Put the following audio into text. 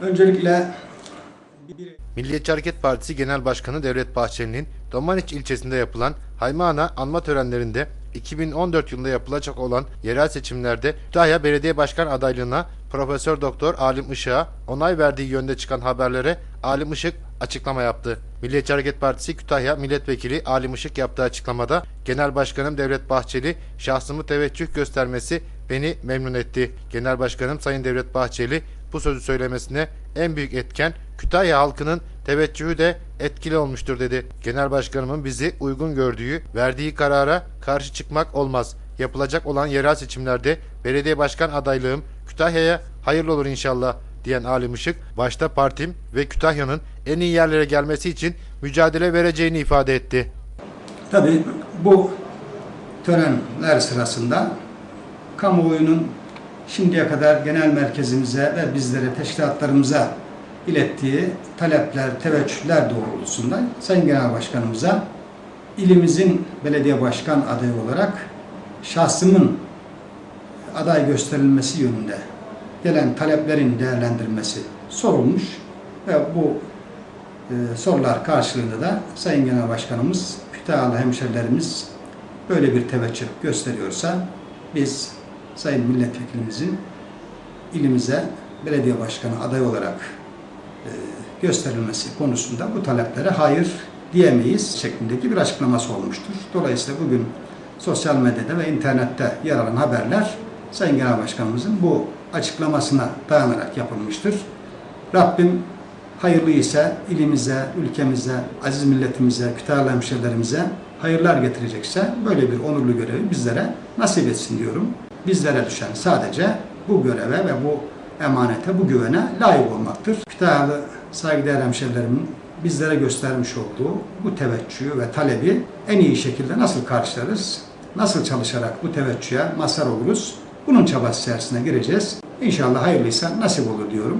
Öncelikle Milliyetçi Hareket Partisi Genel Başkanı Devlet Bahçeli'nin Domaniç ilçesinde yapılan Haymana anma törenlerinde 2014 yılında yapılacak olan yerel seçimlerde Kütahya Belediye Başkan adaylığına Profesör Doktor Alim Işık'a onay verdiği yönde çıkan haberlere Alim Işık açıklama yaptı. Milliyetçi Hareket Partisi Kütahya Milletvekili Alim Işık yaptığı açıklamada Genel Başkanım Devlet Bahçeli şahsımı teveccüh göstermesi beni memnun etti. Genel Başkanım Sayın Devlet Bahçeli bu sözü söylemesine en büyük etken Kütahya halkının teveccühü de etkili olmuştur dedi. Genel Başkanımın bizi uygun gördüğü, verdiği karara karşı çıkmak olmaz. Yapılacak olan yerel seçimlerde belediye başkan adaylığım Kütahya'ya hayırlı olur inşallah diyen Alim Işık, başta partim ve Kütahya'nın en iyi yerlere gelmesi için mücadele vereceğini ifade etti. Tabii bu törenler sırasında kamuoyunun şimdiye kadar genel merkezimize ve bizlere, teşkilatlarımıza ilettiği talepler, teveccühler doğrultusunda Sayın Genel Başkanımıza ilimizin belediye başkan adayı olarak şahsımın aday gösterilmesi yönünde gelen taleplerin değerlendirilmesi sorulmuş ve bu e, sorular karşılığında da Sayın Genel Başkanımız, Kütahyalı hemşerilerimiz böyle bir teveccüh gösteriyorsa biz Sayın Milletvekilimizin ilimize belediye başkanı aday olarak e, gösterilmesi konusunda bu taleplere hayır diyemeyiz şeklindeki bir açıklaması olmuştur. Dolayısıyla bugün sosyal medyada ve internette yer alan haberler Sayın Genel Başkanımızın bu açıklamasına dayanarak yapılmıştır. Rabbim hayırlıysa ilimize, ülkemize, aziz milletimize, Kütahyalı hemşehrilerimize hayırlar getirecekse böyle bir onurlu görevi bizlere nasip etsin diyorum. Bizlere düşen sadece bu göreve ve bu emanete, bu güvene layık olmaktır. Kütahyalı saygıdeğer hemşehrilerimin bizlere göstermiş olduğu bu teveccühü ve talebi en iyi şekilde nasıl karşılarız, nasıl çalışarak bu teveccühe mazhar oluruz, bunun çabası içerisine gireceğiz. İnşallah hayırlıysa nasip olur diyorum.